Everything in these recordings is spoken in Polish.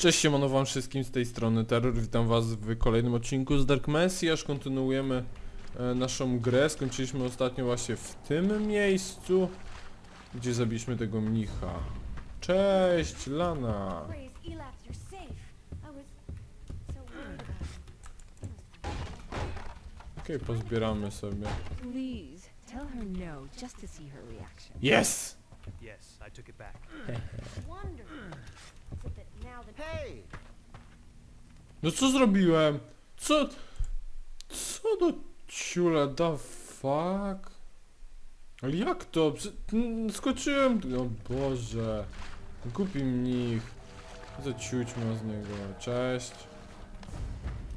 Cześć, siemano wam wszystkim z tej strony Terror, witam was w kolejnym odcinku z Dark Messiah, kontynuujemy e, naszą grę, skończyliśmy ostatnio właśnie w tym miejscu, gdzie zabiliśmy tego mnicha. Cześć, Lana! Okej, pozbieramy sobie. No. Yes! Yes, I took it back. Hey! No co zrobiłem? Co? Co do ciula, da fuck? Ale jak to? Prze- Skoczyłem... O Boże. Głupi mnich. Co ciuć ma z niego? Cześć.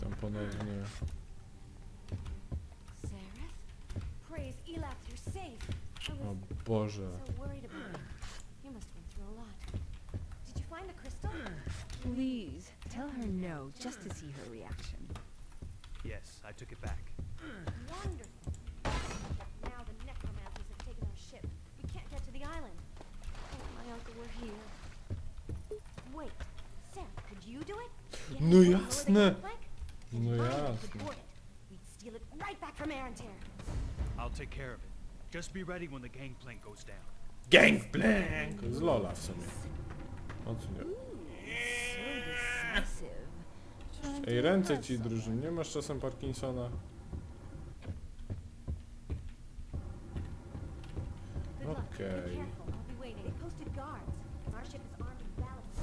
Tam ponownie. Seraph? Praise Elapse, you're safe. I O Boże. so worried about you. You Please, tell her no just to see her reaction. Yes, I took it back. Wonderful. But now the necromancers have taken our ship. We can't get to the island. Oh, my uncle were here. Wait, Sarah, could you do it? Get No it over jasne. No I could jasne. We'd steal it right back from Arantir. I'll take care of it. Just be ready when the gangplank goes down. Gangplank! To jest Lola w sumie. O co nie? Ej, ręce ci drużyn, nie masz czasem Parkinsona? Ballots.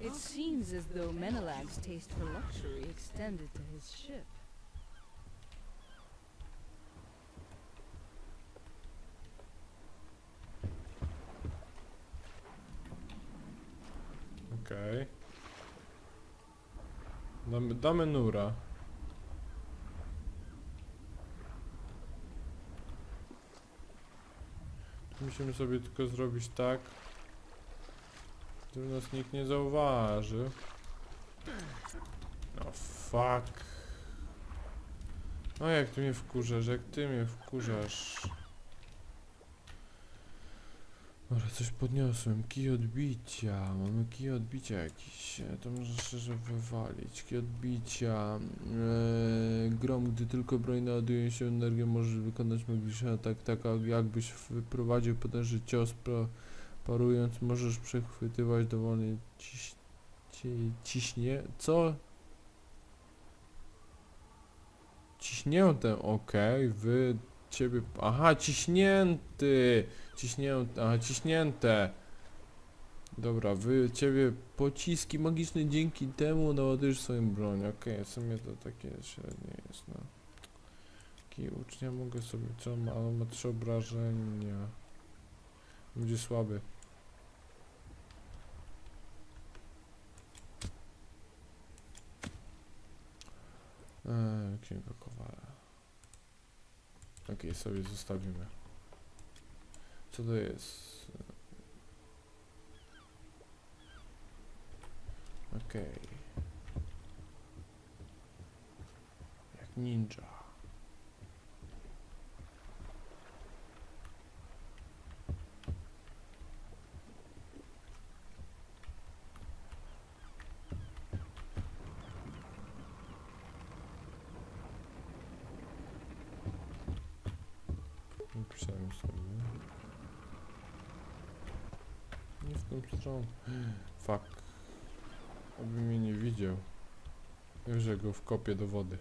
It seems as though Menelag's taste for luxury extended to his ship. Okej. Damy, damy nura. Musimy sobie tylko zrobić tak, żeby nas nikt nie zauważył. No fuck. No jak ty mnie wkurzasz, jak ty mnie wkurzasz. Dobra, coś podniosłem. Kij odbicia. Mamy kij odbicia jakiś. E, To może szczerze wywalić. Kij odbicia. Eee, grom, gdy tylko broń naładuje się energią, możesz wykonać magiczny atak. Tak jakbyś wyprowadził potężny cios, pro, parując możesz przechwytywać dowolnie ciś, ci, ciśnie. Co? Ciśnięte, okej, wy ciebie. Aha, ciśnięty! Ciśnięte, aha, ciśnięte. Dobra, wy ciebie pociski magiczne dzięki temu naładujesz swoją broń. Okej, w sumie to takie średnie jest, no. Taki ucznia mogę sobie, co ma, ale ma trzy obrażenia. Będzie słaby. Eee, księga Kowala. Okej, sobie zostawimy. Co to jest? Okej. Jak ninja. Napisałem sobie. Nie w tą stronę. Fuck. Aby mnie nie widział. Wiem, że go wkopię do wody.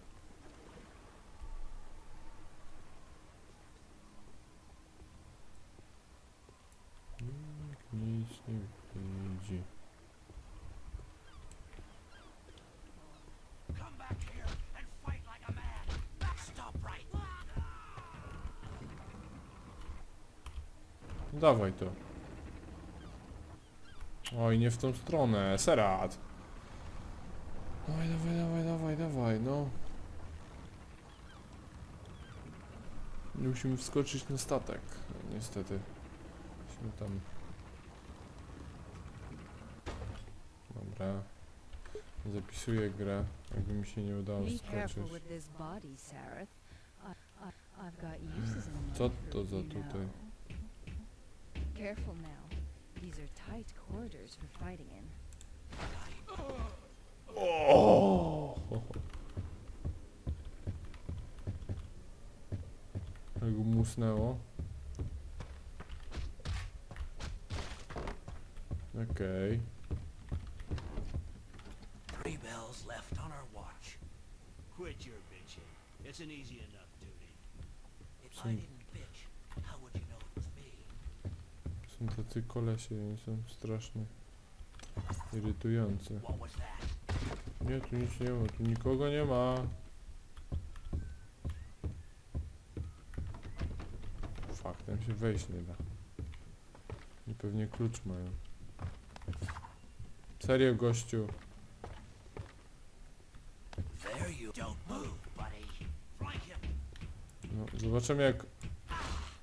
Nikt nic nie widzi. Come back here and fight like a man. Stop right. Dawaj to. Oj, nie w tą stronę. Serat. Dawaj, dawaj, dawaj, dawaj, dawaj, no. Nie Musimy wskoczyć na statek. Niestety. Musimy tam... Dobra. Zapisuję grę, jakby mi się nie udało wskoczyć. Co to za tutaj? Careful now. These are tight corridors for fighting in. Oh. O! Jak go musnęło. Okej. Three bells left on our watch. Quit your bitching. It's an easy enough duty. If I didn't tacy kolesie, są strasznie that? Nie, tu nic nie ma, tu nikogo nie ma. Fakt, tam się wejść nie da. I pewnie klucz mają. Serio, gościu. No, zobaczymy jak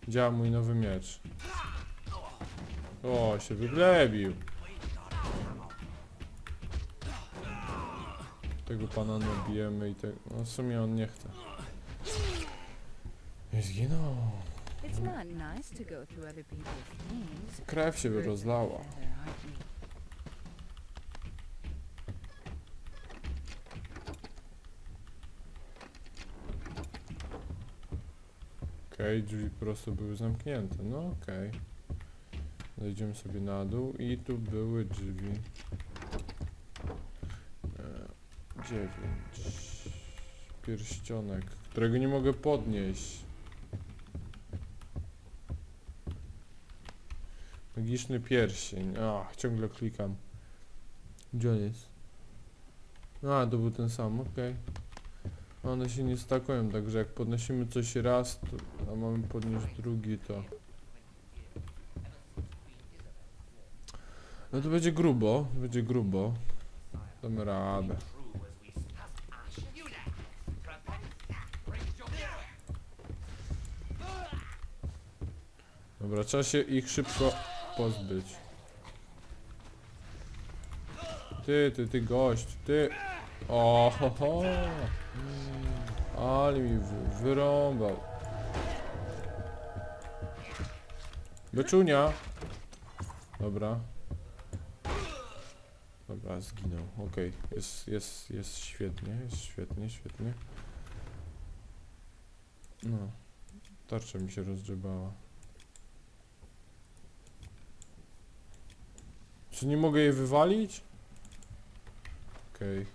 działa mój nowy miecz. O, się wyglebił. Tego pana nabijemy i tego... No w sumie on nie chce. I zginął. Krew się rozlała. Okej, drzwi po prostu były zamknięte. No okej. Zejdziemy sobie na dół i tu były drzwi. E, dziewięć. Pierścionek, którego nie mogę podnieść. Magiczny pierścień. Ach, ciągle klikam. Gdzie on jest? A, to był ten sam, okej. One się nie stakują, także jak podnosimy coś raz, to, a mamy podnieść drugi, to... No to będzie grubo, będzie grubo. Damy radę. Dobra, trzeba się ich szybko pozbyć. Ty, ty, ty gość, ty. O, ho, ho. Ale mi wy, wyrąbał. Beczunia. Dobra. Dobra, zginął. Okej, jest, jest, jest świetnie, jest świetnie, świetnie. No. Tarcza mi się rozgrzebała. Czy nie mogę jej wywalić? Okej.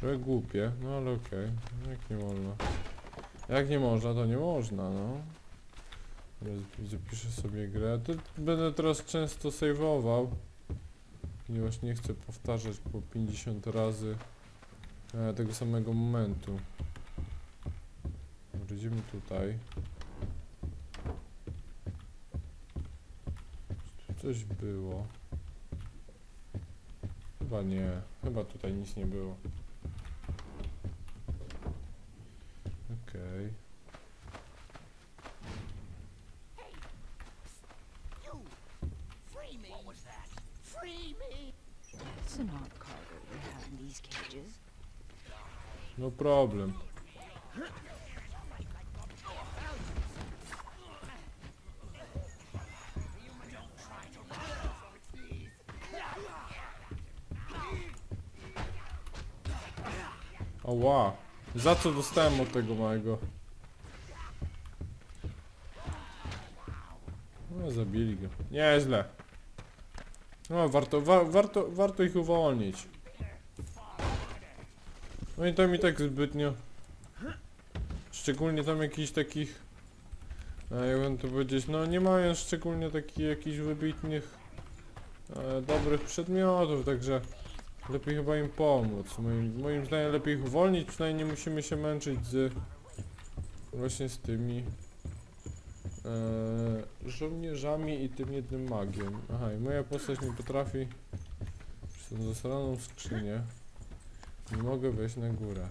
Trochę głupie, no ale okej. Jak nie można? Jak nie można, to nie można, no. Zapiszę sobie grę. To będę teraz często saveował. Ponieważ nie chcę powtarzać po 50 razy e, tego samego momentu. Idziemy tutaj. Czy tu coś było? Chyba nie. Chyba tutaj nic nie było. Oła, za co dostałem od tego małego? No, zabili go. Nieźle. No, warto, wa warto, warto ich uwolnić. No i to mi tak zbytnio. Szczególnie tam jakichś takich. Jakbym to powiedzieć, no nie mają szczególnie takich jakichś wybitnych e, dobrych przedmiotów, także lepiej chyba im pomóc. Moim, moim zdaniem lepiej ich uwolnić, przynajmniej nie musimy się męczyć z właśnie z tymi e, żołnierzami i tym jednym magiem. Aha, i moja postać nie potrafi przez tą zasraną skrzynię. Nie mogę wejść na górę.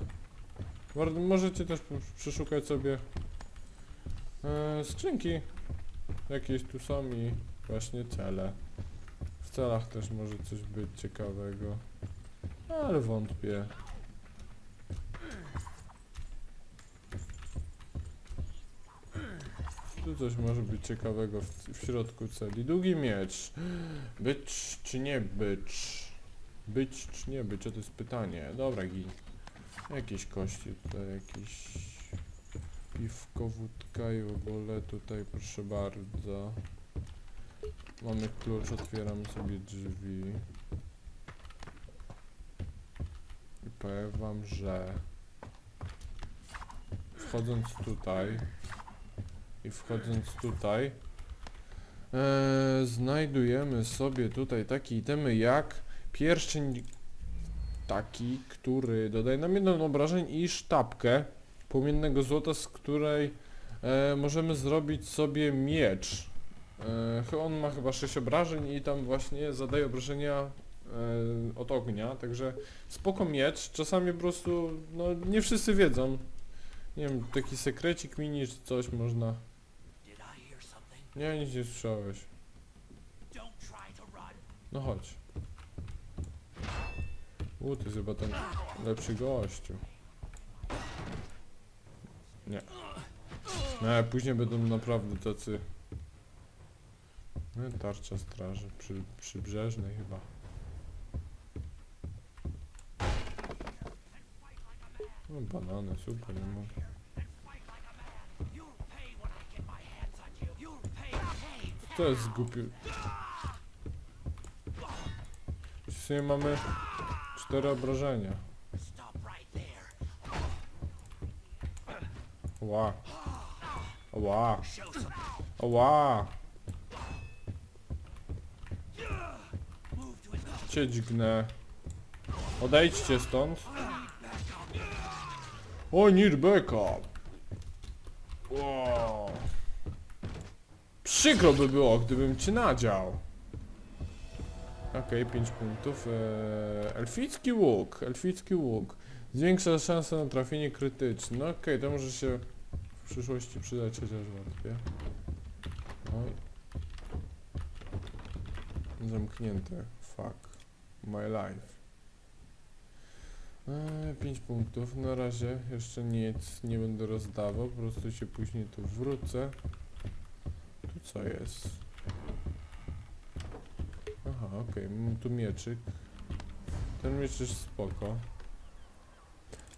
Możecie też przeszukać sobie e, skrzynki. Jakieś tu są i właśnie cele. Celach też może coś być ciekawego. Ale wątpię. Tu tu coś może być ciekawego w, w środku celi. Długi miecz. Być czy nie być? Być czy nie być? To jest pytanie. Dobra, gin. Jakieś kości tutaj, jakieś piwko, wódka i w ogóle tutaj proszę bardzo. Mamy klucz, otwieramy sobie drzwi. I powiem wam, że wchodząc tutaj i wchodząc tutaj e, znajdujemy sobie tutaj takie itemy jak pierścień taki, który dodaje nam jeden obrażeń i sztabkę płomiennego złota, z której e, możemy zrobić sobie miecz. Ch- on ma chyba 6 obrażeń i tam właśnie zadaje obrażenia e, od ognia, także spoko miecz, czasami po prostu, no nie wszyscy wiedzą. Nie wiem, taki sekrecik mini czy coś można. Nie, nic nie słyszałeś. No chodź. U, to jest chyba ten lepszy gościu. Nie. Nie, później będą naprawdę tacy... No, tarcza straży przy, przybrzeżnej chyba. No banany, super, nie mogę. To jest głupie. W sumie mamy cztery obrażenia. Ła. Ła. Ła. Move to his Cię dźgnę. Odejdźcie stąd. O, backup. Wow. Przykro by było, gdybym cię nadział. Okej, 5 punktów. Eee, elficki łuk, elficki łuk. Zwiększa szanse na trafienie krytyczne. No okej, to może się w przyszłości przydać chociaż wątpię. Oj. Zamknięte. Fuck. My life. 5 punktów. Na razie jeszcze nic nie będę rozdawał. Po prostu się później tu wrócę. Tu co jest? Aha, okej. Mam tu mieczyk. Ten miecz jest spoko.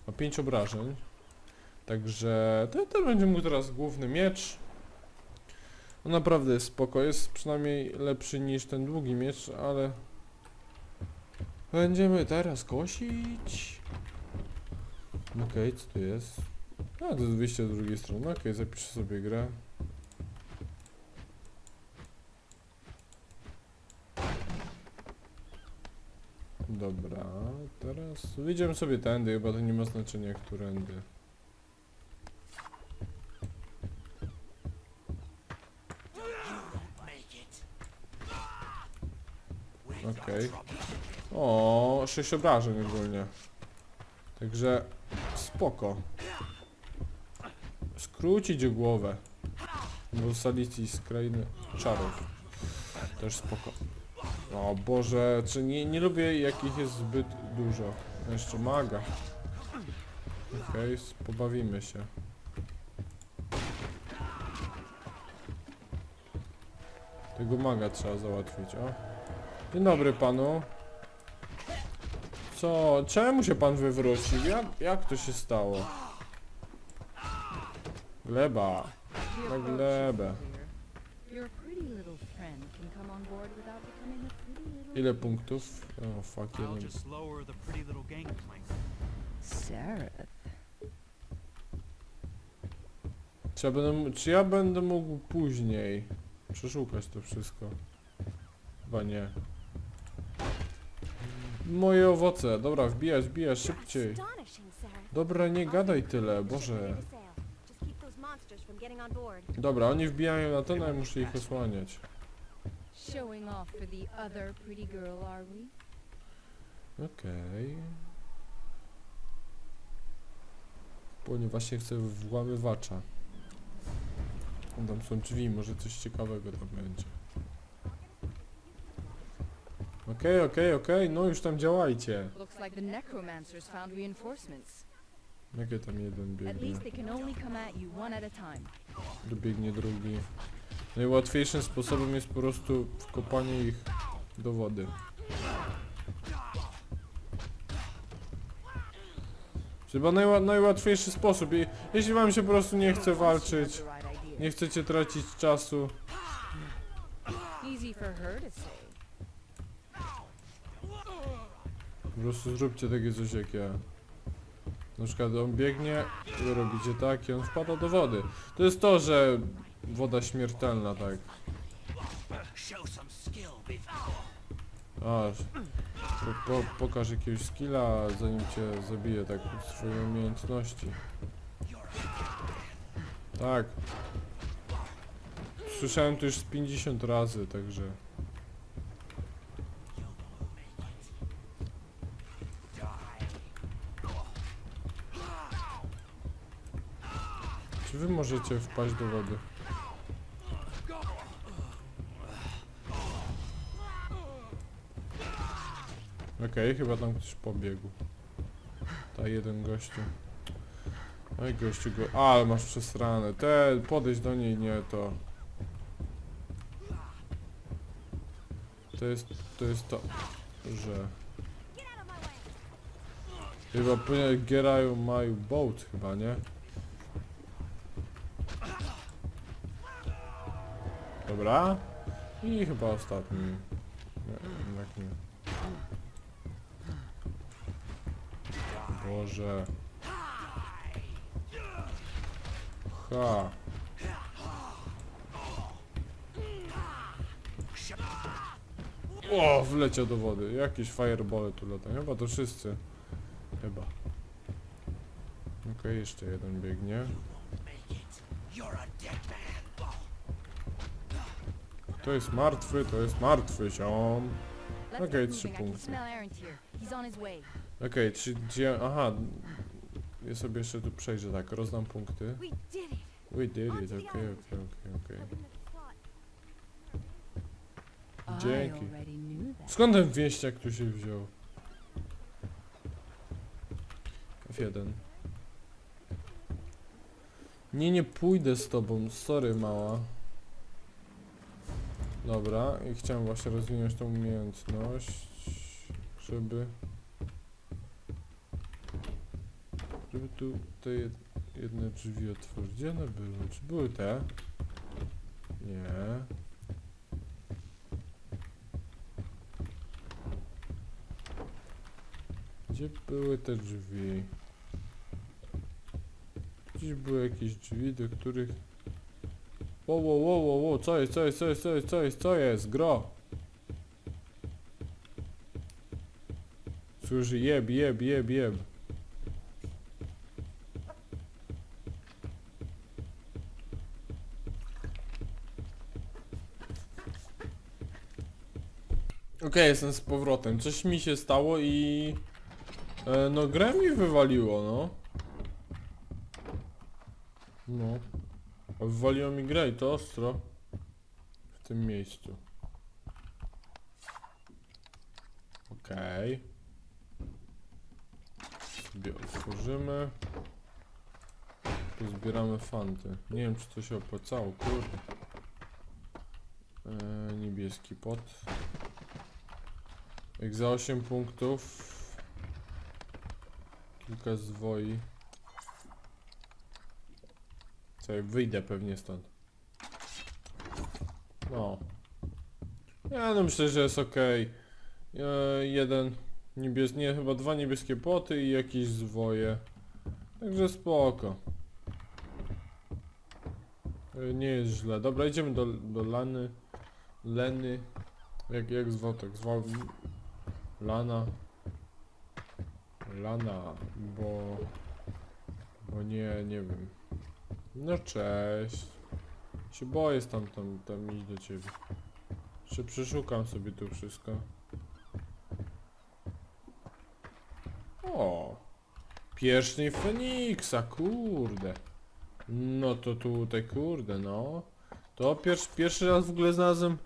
Ma 5 obrażeń. Także to, to będzie mógł teraz główny miecz. On naprawdę jest spoko, jest przynajmniej lepszy niż ten długi miecz, ale będziemy teraz kosić. Okej, co tu jest? A, to jest wyjście z drugiej strony. Okej, zapiszę sobie grę. Dobra, teraz wyjdziemy sobie tędy, chyba to nie ma znaczenia, którędy. Okej. trouble. O, 6 obrażeń ogólnie. Także spoko. Skrócić głowę. Bo salicji z krainy czarów. Też spoko. O Boże, czy nie, nie lubię jakich jest zbyt dużo. Jeszcze maga. Okej, s- pobawimy się. Tego maga trzeba załatwić, o. Dzień dobry panu. Co? Czemu się pan wywrócił? Jak, jak to się stało? Gleba. Na approach glebę. Ile punktów? O, fuck, little gangplank. Sareth. Czy ja będę, czy ja będę mógł później przeszukać to wszystko? Chyba nie. Moje owoce. Dobra, wbijać, wbijać, szybciej. Dobra, nie gadaj tyle, Boże. Dobra, oni wbijają na ten, a ja muszę ich osłaniać. Showing off for the other pretty girl, are we? Okej. Ponieważ się chcę włamywacza. Tam są drzwi, może coś ciekawego tam będzie. Okej, okej, okej, no już tam działajcie. Looks like the necromancers found reinforcements. Jakie tam jeden At biegnie? least they can only come at you one at a time. dobiegnie drugi. Najłatwiejszym sposobem jest po prostu wkopanie ich do wody. Chyba najła najłatwiejszy sposób. I jeśli wam się po prostu nie chce walczyć, nie chcecie tracić czasu, Easy for her to say. po prostu zróbcie takie coś jak ja. Na przykład on biegnie, wy robicie tak i on wpada do wody. To jest to, że woda śmiertelna, tak. Aż. Po, po, pokaż jakiegoś skilla, zanim cię zabije, tak, swoje umiejętności. Tak. Słyszałem to już z 50 razy, także... Czy wy możecie wpaść do wody? Okej, chyba tam ktoś pobiegł. Ta jeden gościu. Oj gościu go... A, ale masz przesrane. Te, podejść do niej, nie to. To jest, to jest to, że... Chyba out of my boat, chyba, nie? Dobra. I chyba ostatni. Nie. Boże. Ha. O, wleciał do wody. Jakieś fireball tu latają. Chyba to wszyscy. Chyba. Okej, jeszcze jeden biegnie. Make it. You're a dead man. To jest martwy, to jest martwy, ziom. Let's Okay, trzy punkty. Okej, czy gdzie... Aha. Ja sobie jeszcze tu przejrzę, tak, rozdam punkty. We did it! Okej, okej, okej, okej. The slot. I Dzięki. Skąd ten wieściak tu się wziął? F1. Nie, nie pójdę z tobą, sorry mała. Dobra, i chciałem właśnie rozwinąć tą umiejętność, żeby... Żeby tu te jed jedne drzwi otworzyć. Gdzie one były? Czy były te? Nie. Gdzie były te drzwi? Gdzieś były jakieś drzwi, do których... Wo, wo, wo, wo, wo, co jest, co jest, co jest, co jest, co jest, co jest, gro? Słyszy jeb, jeb, jeb, jeb. Okej, jestem z powrotem. Coś mi się stało i... E, no grę mi wywaliło, no. No. A Wywaliło mi grę to ostro. W tym miejscu. Okej. Sobie otworzymy. Zbieramy fanty. Nie wiem czy to się opłacało, kurde. E, niebieski pot. Jak za 8 punktów Kilka zwoi Ja wyjdę pewnie stąd. No. Ja no myślę, że jest ok Jeden niebies... nie, chyba dwa niebieskie poty i jakieś zwoje. Także spoko. E, Nie jest źle, dobra idziemy do, do Lany. Leny. Jak, jak zwał tak, zwał. Lana. Lana, bo... Bo nie, nie wiem. No cześć. Się boję tam, tam, tam iść do ciebie. Jeszcze przeszukam sobie tu wszystko. O! Pierścień Feniksa, kurde. No to tutaj, kurde, no. To pierwszy, pierwszy raz w ogóle znalazłem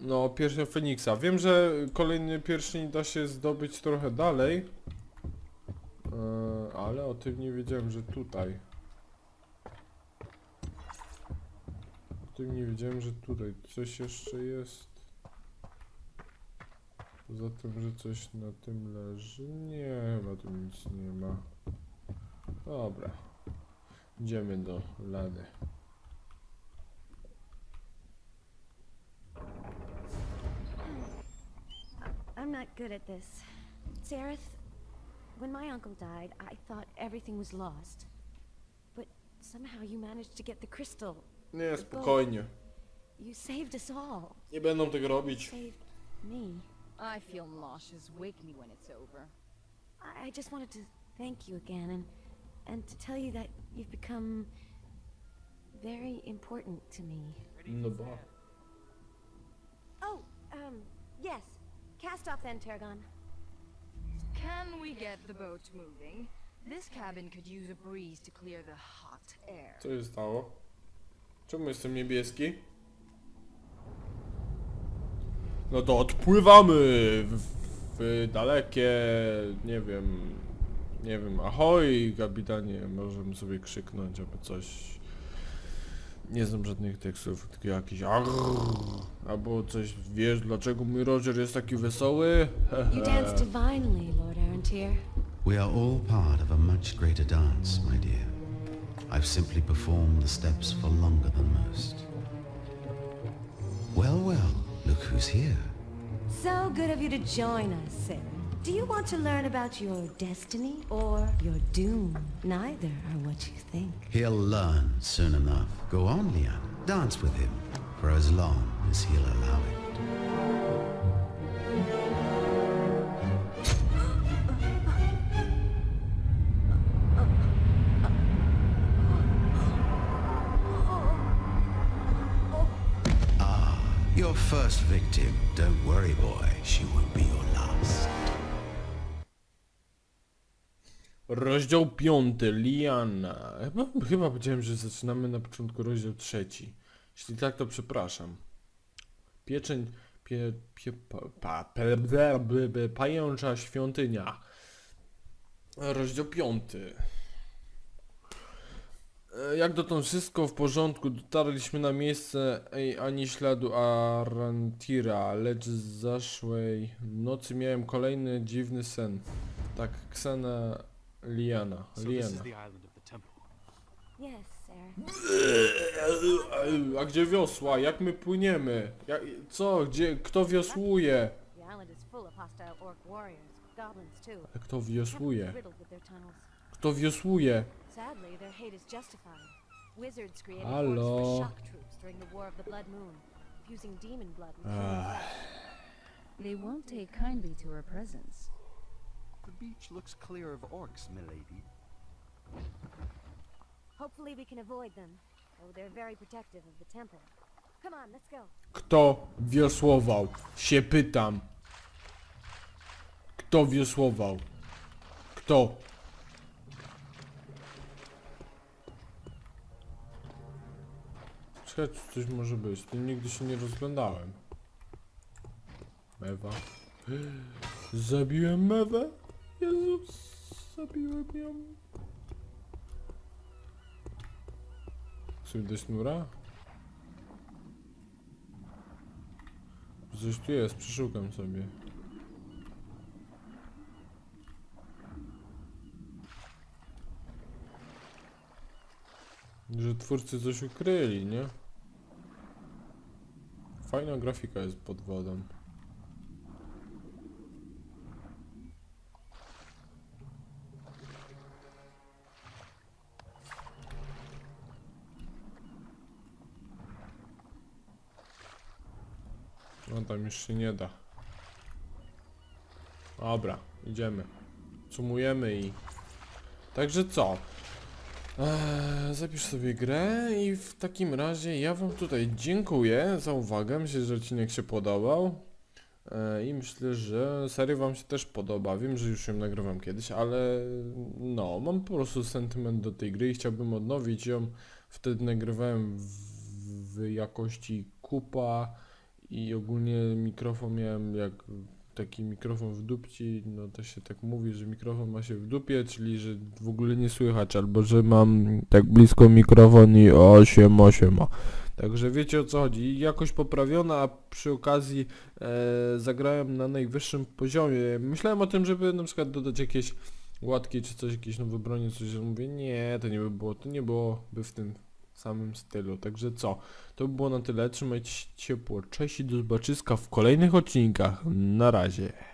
no, pierścień Feniksa. Wiem, że kolejny pierścień da się zdobyć trochę dalej ale o tym nie wiedziałem, że tutaj. O tym nie wiedziałem, że tutaj coś jeszcze jest. Poza tym, że coś na tym leży. Nie, chyba tu nic nie ma. Dobra. Idziemy do lady. I'm not good at this. When my uncle died, I thought everything was lost. But somehow you managed to get the crystal. Nie, spokojnie. You saved us all. Nie będą tego robić. Saved me. I feel nauseous. Wake me when it's over. I, I just wanted to thank you again and and to tell you that you've become very important to me. No bo. Oh, um, yes. Cast off then, Tarragon. Can we get the moving? This cabin could use a breeze to clear the hot air. Co się stało? Czemu jestem niebieski? No to odpływamy w, w dalekie, nie wiem, nie wiem, ahoj kapitanie, możemy sobie krzyknąć albo coś. Nie znam żadnych tekstów, tylko jakiś arrrr, albo coś, wiesz dlaczego mój Roger jest taki wesoły? You danced divinely, Lord Arantir. We are all part of a much greater dance, my dear. I've simply performed the steps for longer than most. Well, well, look who's here. So good of you to join us, Sarah. Do you want to learn about your destiny or your doom? Neither are what you think. He'll learn soon enough. Go on, Leanne. Dance with him for as long as he'll allow it. Ah, your first victim. Don't worry, boy. She won't be Rozdział piąty, Liana. Chyba, chyba powiedziałem, że zaczynamy na początku rozdział trzeci. Jeśli tak, to przepraszam. Pieczeń, pie, pie, pa, pa, pe, ble, ble, pajęcza świątynia. Rozdział piąty. E, Jak dotąd wszystko w porządku, dotarliśmy na miejsce ej, ani śladu Arantira, lecz z zaszłej nocy miałem kolejny dziwny sen. Tak, Ksena Liana. Liana. Yes, Sarah. A gdzie wiosła? Jak my płyniemy? Jak, co? Gdzie? Kto wiosłuje? The island is full of hostile orc warriors, goblins too. Ale Kto wiosłuje? riddled with their tunnels. Kto wiosłuje? Sadly, their hate is justified. Wizards created Hello. hordes for shock troops during the War of the Blood Moon, fusing demon blood with human Ah. flesh. They won't take kindly to her presence. The beach looks clear of orcs, milady. Hopefully we can avoid them, though they're very protective of the temple. Come on, let's go. Kto wiosłował? Się pytam. Kto wiosłował? Kto? Czekaj, tu coś może być. Tu nigdy się nie rozglądałem. Mewa. Zabiłem Mewę? Jezus, zabiłem ją. Chcę do sznura? Coś tu jest, przeszukam sobie. Że twórcy coś ukryli, nie? Fajna grafika jest pod wodą. Już się nie da. Dobra, idziemy. Sumujemy i... Także co? Eee, zapisz sobie grę i w takim razie ja wam tutaj dziękuję za uwagę. Myślę, że odcinek się podobał. Eee, I myślę, że seria wam się też podoba. Wiem, że już ją nagrywam kiedyś, ale no, mam po prostu sentyment do tej gry i chciałbym odnowić ją. Wtedy nagrywałem w, w jakości kupa i ogólnie mikrofon miałem jak taki mikrofon w dupci, no to się tak mówi, że mikrofon ma się w dupie, czyli że w ogóle nie słychać, albo że mam tak blisko mikrofon i osiem, osiem. Także wiecie o co chodzi. I Jakość poprawiona, a przy okazji e, zagrałem na najwyższym poziomie. Myślałem o tym, żeby na przykład dodać jakieś łatki czy coś, jakieś nowe bronie, coś, że mówię, nie, to nie by było, to nie byłoby w tym samym stylu. Także co, to by było na tyle. Trzymajcie się ciepło. Cześć i do zobaczyska w kolejnych odcinkach. Na razie.